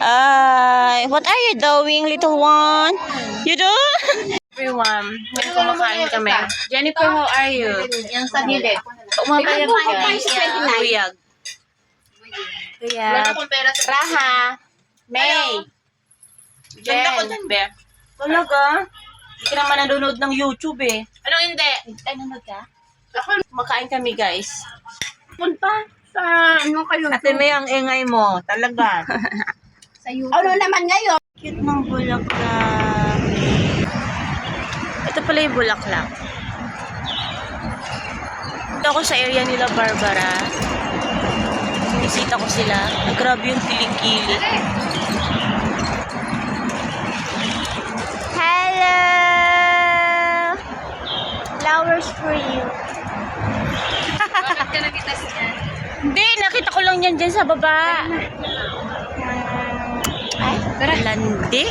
Ay, what are you doing, little one? You do? Everyone, may kumakain kami. Jennifer, how are you? Yung sa gilid. Kumakain ka. Kuyag. Kuyag. Raha. May. Ganda ko Jen. dyan, be. Talaga? Hindi ka naman nanonood ng YouTube eh. Anong hindi? Ay, nanonood ka? Ako, Kumakain kami, guys. punta sa ano kayo. Ate May, ang ingay mo. Talaga. Sa YouTube. Ano naman ngayon? Cute ng bulaklak. Ito pala yung bulaklak. Ito ako sa area nila, Barbara. Bisita ko sila. Ay, grabe yung kilikili. Hello! Flowers for you. Bakit ka nakita siya? Hindi, nakita ko lang yan dyan sa baba. Ay, landi.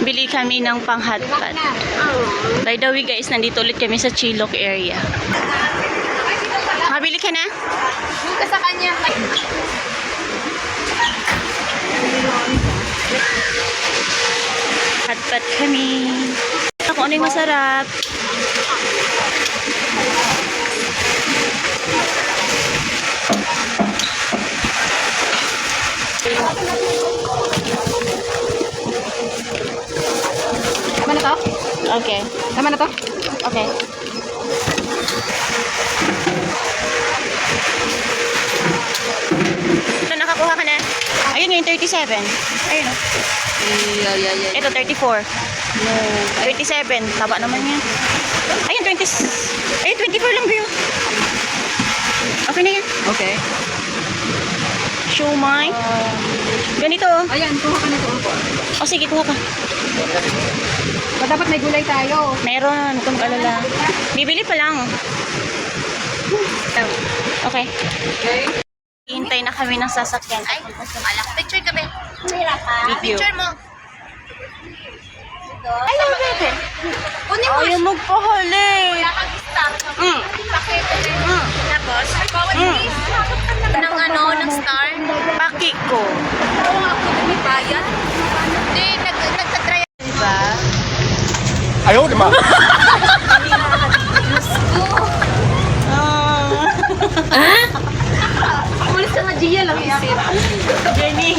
Bili kami ng pang hotpot. By the way guys, nandito ulit kami sa Chilok area. Makabili ka na? Yung ka sa kanya. Hotpot kami. Ako ano yung masarap. Tama na to? Okay. Tama na to? Okay. Ito, nakakuha ka na. Ayun yung 37. Ayun. oh. Yeah, yeah, yeah. Ito, 34. No. 37. Taba naman yan. Ayun, 20. Ayun, 24 lang ba yun? Okay na yan. Okay. Show mine. Ganito. oh. Ayan, kuha ka na to. O sige, kuha ka. Ba dapat may gulay tayo? Meron. Huwag kang alala. Bibili pa lang. Okay. Okay. Hintay na kami ng sasakyan. Ay, Alak, picture kami. video. mo. Ay, bebe. Kunin mo. Ayaw magpahali. Wala kang stop. Mm. Pakita na yun. Mm boss? Mm. Ng ano, ng star? Pakiko. Ako ako bumibayan. Hindi, nag nagtatry. Diba? Ayaw naman. Diyos ko. Ah? Umalis ka nga Gia lang isip. Jenny.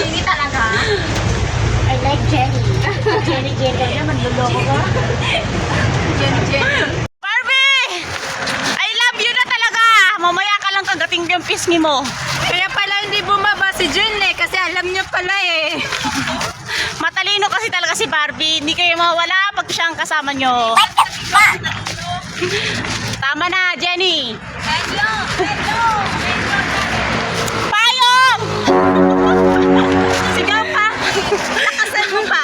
Jenny talaga? I like Jenny. Jenny, Jenny. Naman, luloko ka. Jenny, Jenny. Yung pisngi mo. Kaya pala hindi bumaba si Jen eh, kasi alam niya pala eh. Matalino kasi talaga si Barbie. Hindi kayo mawala pag siya ang kasama nyo. Tama na, Jenny. Hello, hello, Payong! Sigaw pa. Lakasan mo pa.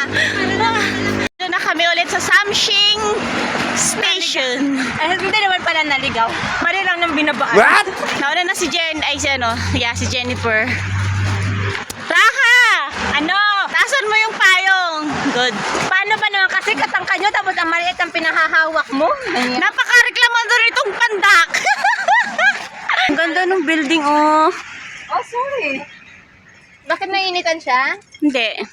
Doon na kami ulit sa Samshing Station. Eh, hindi naman pala naligaw. Mali lang nang binabaan. What? Nauna na si Jen, ay si ano, yeah, si Jennifer. Raha! Ano? Tasan mo yung payong. Good. Paano ba naman kasi katangka nyo tapos ang maliit ang pinahahawak mo? Napaka-reklamado itong pandak. Ang ganda ng building, oh. Oh, sorry. Bakit nainitan siya? Hindi.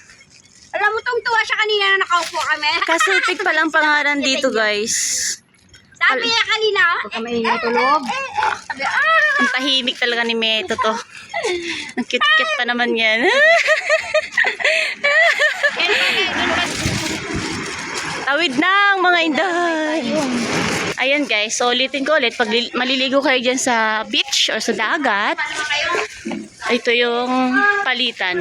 Alam mo, tuwa siya kanina na nakaupo kami. Pacific palang pangalan dito, guys. Sabi niya kanina. Huwag ka maingay tulog. Sabi, ah! Ang tahimik talaga ni Meto to. Ang cute-cute pa naman yan. Tawid na ang mga inday. Ayan guys, so ulitin ko ulit. Pag li- maliligo kayo dyan sa beach or sa dagat, ito yung palitan.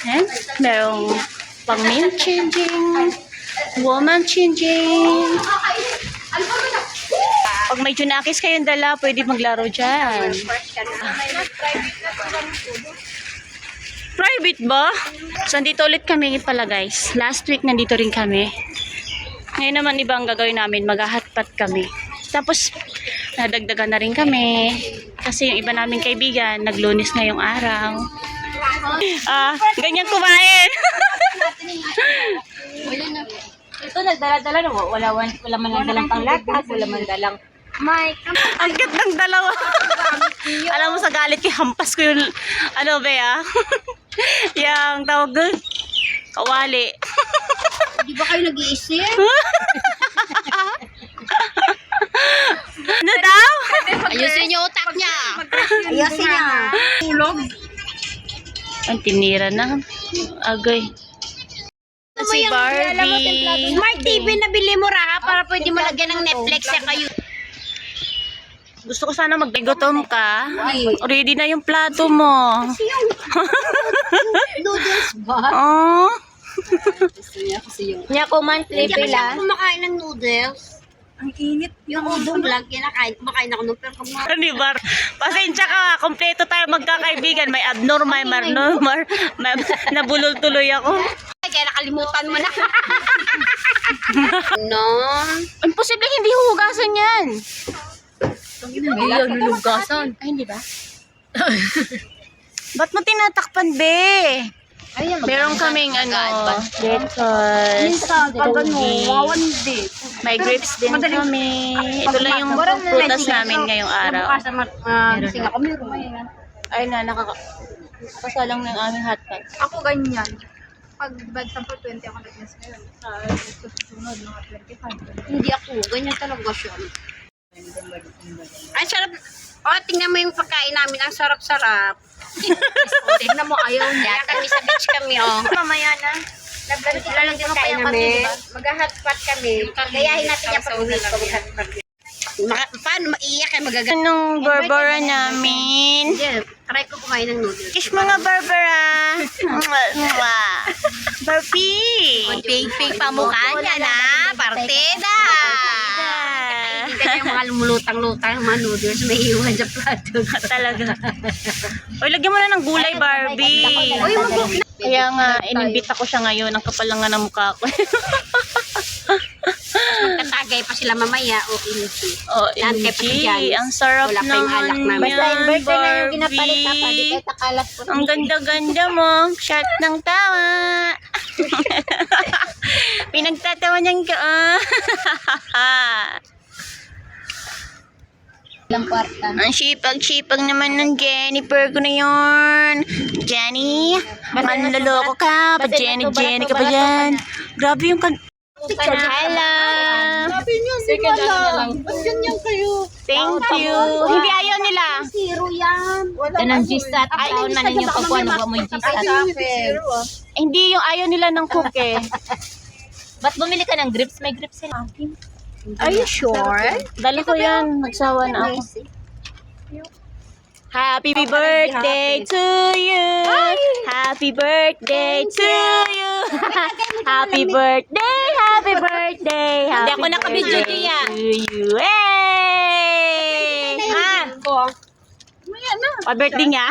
Ayan, merong pang men changing, woman changing. Pag may junakis kayong dala, pwede maglaro dyan. Private ba? So, nandito ulit kami pala guys. Last week, nandito rin kami. Ngayon naman, iba ang gagawin namin. Mag-hotpot kami. Tapos, nadagdagan na rin kami. Kasi yung iba naming kaibigan, naglunis ngayong araw. Ah, ganyan kumain. Ito, nagdala-dala na. Wala, wala, wala man lang dalang panglatas, wala man dalang mic. Ang cute ng dalawa. Alam mo sa galit kay hampas ko yung, ano ba ya? yung tawag doon. Kawali. Di ba kayo nag-iisip? Ano daw? Ayusin yung utak niya. Ayusin niya. Tulog. Ang tinira na. Agay. Si Barbie. Smart TV na bili mo ra para pwede mo lagyan ng Netflix sa kayo. Gusto ko sana magbigotom ka. Ready na yung plato mo. Noodles ba? Oh. Niya ko monthly pila. Hindi kumakain ng noodles. Ang init. Yung udong lang, kinakain. Kumakain ako nung pero kung mga... Ano ba? Pasensya ka, kompleto tayo magkakaibigan. May abnormal, marnormal, may, nabulol tuloy ako. Ay, kaya nakalimutan mo na. no. Imposible hindi huhugasan yan. Hindi yan nilugasan. Ay, hindi ba? Ba't mo tinatakpan, be? Ayan, Meron kaming ano, lettuce, togi, may grapes din kami. Ito lang yung prutas namin ngayong araw. Gising ako, meron ngayon. Ay na, nakaka... Kasalang ng aming hotpot. Ako ganyan. Pag bag sample 20 ako nag-miss ngayon. Sa susunod, mga 25. Hindi ako, ganyan talaga siya. Ay, sarap. Oh, tingnan mo yung pagkain namin. Ang sarap-sarap. Tignan mo, ayaw niya. Kami sa beach kami, oh. Mamaya na. Naglalagay Ilalagay mo pa yung namin. Mag-hotpot kami. Gayahin natin yung pag-uwi ko. Paano maiiyak eh magagaling? Anong Barbara namin? Hindi, try ko kumain ng noodles. Kiss mga Barbara! Mwah, mwah. Barbie! Ping-ping pa mukha niya na, partida! Tingnan yung mga lumulutang-lutang mga noodles, may iwan sa plato. Talaga. Uy, lagyan mo na ng gulay, Barbie. Uy, mag- Kaya nga, inimbita ko siya ngayon. Ang kapal lang nga ng mukha ko. Katagay pa sila mamaya o oh, kay MG. Pajanis. Ang sarap Wala naman alak namin. Basta yung birthday na yung ginapalit na di Barbie. kahit akalat po. Ang ganda-ganda mo. Shot ng tawa. Pinagtatawa niyang ka. Ah. Ilang kwarta. Ang sipag-sipag naman ng Jennifer ko na yun. Jenny, manloloko ka. Pa Jenny, Jenny ka pa dyan. Grabe yung kan... Hello. Sabi niyo, hindi wala. Ba't ganyan kayo? Thank you. Hindi ayaw nila. Zero yan. Yan ang G-Stat. Ay, taon na ninyo pagkuha na ba mo yung G-Stat? Eh, Hindi yung ayaw nila ng cook eh. Ba't bumili ka ng grips? May grips sila. Are you sure? Dala ko yan. Nagsawa na ako. Happy birthday to you. Happy birthday to you. happy birthday, happy birthday. Happy ako nakabidyo diya. To you. Hey! Ah, pa-birthday niya.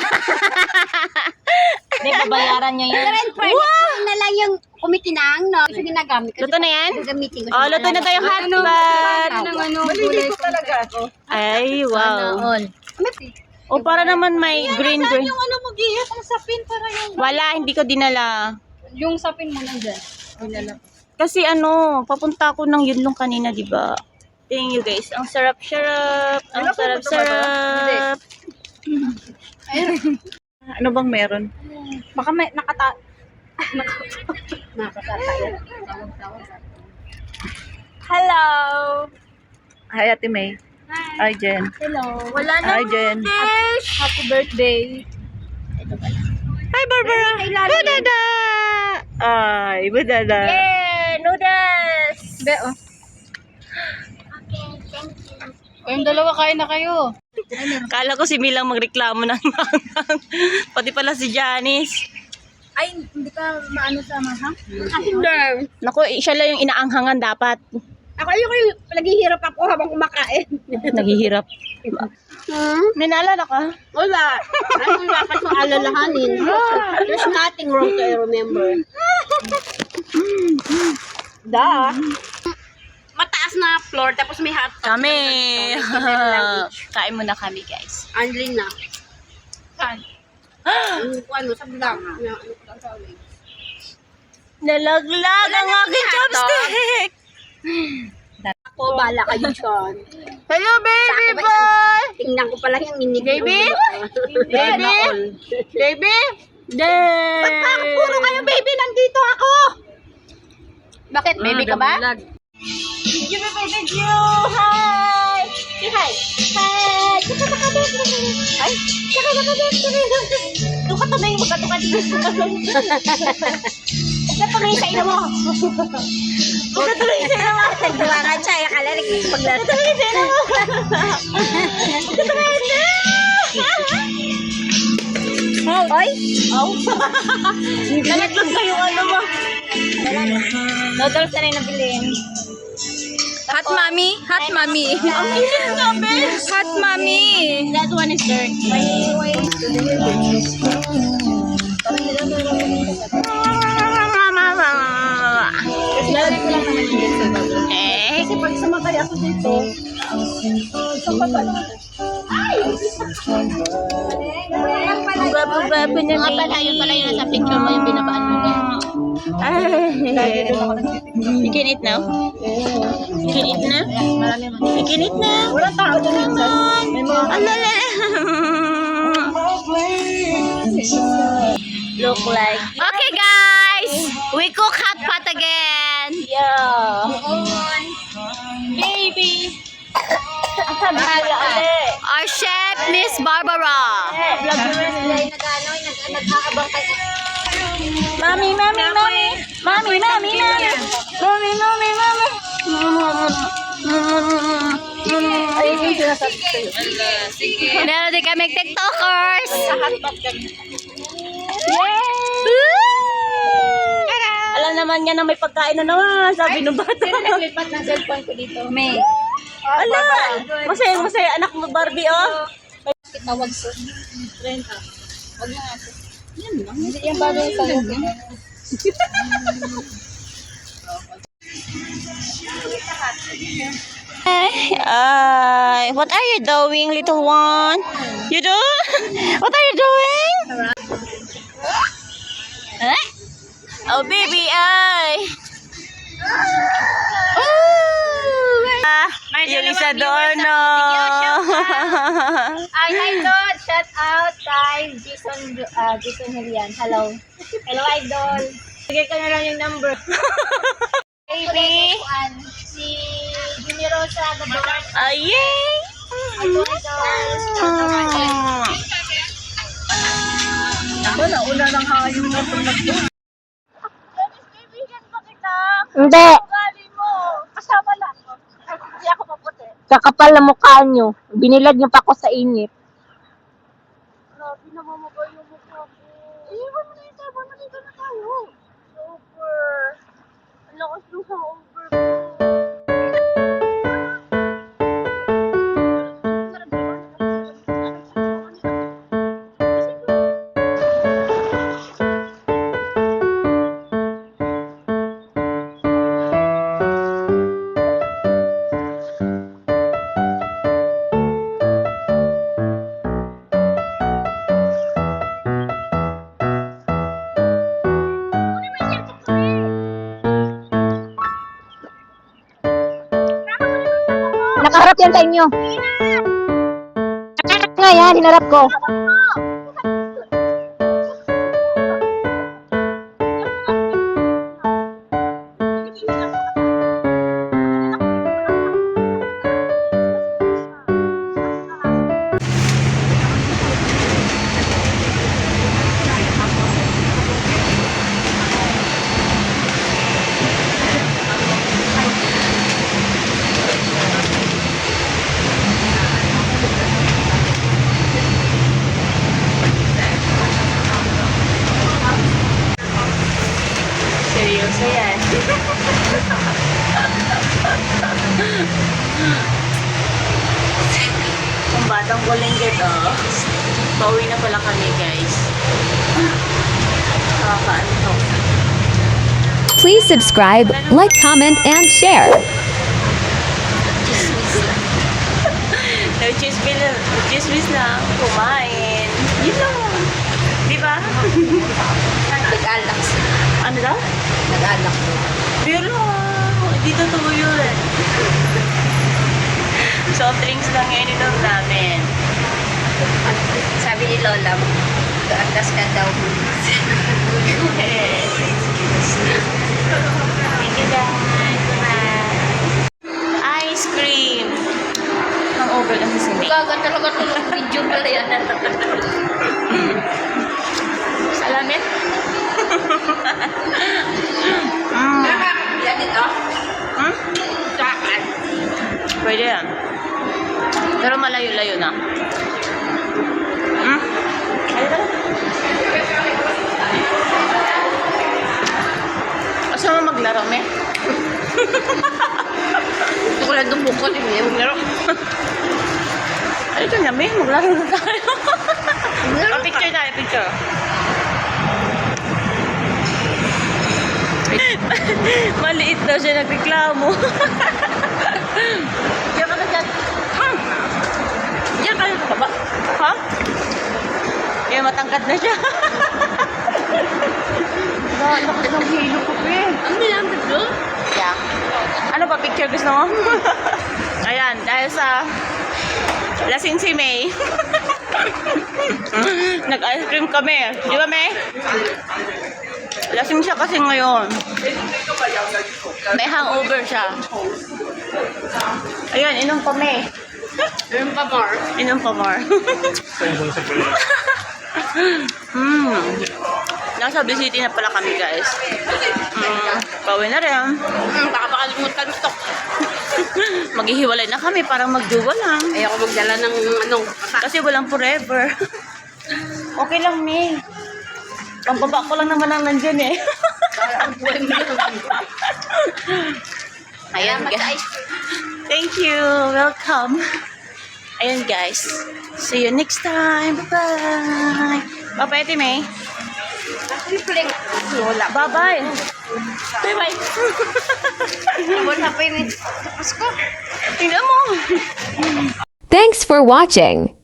Hindi, babayaran niya yan. Pero wow! na lang yung kumitinang, no? Kasi ginagamit ko. Luto na yan? Gagamitin ko. Oh, luto na tayo hotpot. ano, gulay ko talaga. Ay, wow. Noon. O, para naman may green green. Yung ano mo, Gia, pang sapin para yung... Wala, hindi ko dinala. Yung sapin mo nandyan. Kasi ano, papunta ako ng yunlong kanina, di ba? Tingnan nyo guys, ang sarap-sarap, ang sarap-sarap. ano bang meron? Baka may nakata... Nakakatayo. Hello! Hi, Ate May. Hi, Jen. Hello. Wala na. Hi, Jen. Happy birthday. Hi, Barbara. Budada! Ay, budada. Yeah! Noodles! Be, oh. Kayong dalawa kain na kayo. Kala ko si Milang magreklamo ng manghang. Pati pala si Janice. Ay, hindi ka maano sa mahang? Hindi. Naku, siya lang yung inaanghangan dapat. Ako ayoko yung naghihirap ako habang kumakain. Naghihirap. Hmm? May naalala ka? Wala. Ano yung dapat kong alalahanin? There's nothing wrong to remember. Da. Mataas na floor, tapos may hot tub. Kami. Kain muna kami, guys. Anlin na. Ano, ano, sa. Na, ano. Nalaglag ang aking chopstick. Ako, bala kayo dyan. Hello, baby boy! Tingnan ko pala yung inip. Baby? Baby? Baby? Ba't parang puro kayo baby? Nandito ako! Bakit? Baby ka ba? Thank you. Thank you. Hi. Say hi. Hi! Tsaka nakadate na Ay! Tsaka nakadate na Doon ka tuloy yung. Huwag ka tuloy sa ina mo. Huwag ka tuloy sa ina mo. Nagduwangan siya. Akala nagpaglaro. Tuloy sa ina mo. Oy! Oh! Nalaglag na yung ano mo. Noodles na rin nabilin. Hot mommy? Hot mommy. Ang init nga, bes. Hot mommy. That one is dirt. To the Lalagay ko lang naman yung dito. Eh, Kasi pag sumakay ako dito, sa baba na. Ay! ang gwapo-gwapo na Nga pala, yun pala yung nasa picture mo, yung binabaan mo. Ay. You can eat now? You can eat now? You can eat now? Walang tao doon minsan. Alala. Look like. Okay, guys. We cook hot pot again. Yeah. Baby. Our chef, Miss Barbara. Slay nag-ano, nag- nag-aabang kay Mami, mami, mami. Mami, mami, mami. Mami, mami, mami. Ayun yung sinasabi sa'yo. Meron din kami TikTokers. Yay! Alam naman niya na may pagkain na naman, sabi ng bata. Sino naglipat ng cellphone ko dito? May. Ala! Masaya, masaya anak mo Barbie, oh. Tawag ko. Renta. Huwag na nga. Yan lang. Hindi yan bagay sa'yo. Ay, what are you doing, little one? You do? What are you doing? Eh? Oh, baby, ay. Oh, ah, yung isa doon, no. Ay, hi! Shout out kay Jason, uh, Jason Julian. Hello. Hello, Idol. Bigay ko na lang yung number. Baby. Si Jimmy Rosa. Ay, yay. Idol. Una ng hayong na Hindi. Ugali mo. Kasama lang. Hindi ako maputi. Kakapal na mukha nyo. Binilad nyo pa ako sa init. Grabe namamagay yung mukha ko. Iwan mo na yung sabon. Nandito na tayo. Super. Ang lakas nung hangover sa inyo. Nga yan, hinarap ko. Please subscribe, like, comment, and share. No chismis na, chismis na. Kumain. Yun lang. Di ba? Nag-alak. Ano daw? Nag-alak. Pero, hindi totoo yun. Soft drinks lang yan inom namin. Sabi ni Lola, gaandas ka daw. Thank you guys. Ice cream. Ang over Gaga talaga tulog video pala yan. Salamin. mm. Yan ito. Hmm? Saan? Pwede yan. Pero malayo-layo na. Hmm? Gusto mo maglaro, me? Gusto ko lang dumukot. Hindi mo meron. Ito na, me. Maglaro na tayo. oh, picture tayo, picture. Maliit daw siya nagreklamo. Diyan ka na dyan. Hmm. Diyan ka na baba. Ha? Eh, matangkad na siya. Laki ng hilo ko, pe. Ano yan, bro? Yeah. Ano ba picture gusto mo? Ayan, dahil sa lasing si May. Nag-ice cream kami. Di ba, May? Lasing siya kasi ngayon. May hangover siya. Ayan, inom kami. Meron pa more. Inom pa more. Hmm. Nasa City na pala kami, guys. Hmm. Pauwi na rin. Hmm, baka makalimutan ito. Maghihiwalay na kami para magduwa lang. Ayoko magdala ng ano. Kasi walang forever. okay lang, May. Pambaba ko lang naman ang nandyan eh. Ang. Ayan, guys. Thank you. Welcome. Ayan, guys. See you next time. Bye-bye. Bye-bye, Ate Simpleng. Lola. Bye-bye. Bye-bye. Wala pa yun eh. Pasko. Tingnan mo. Thanks for watching.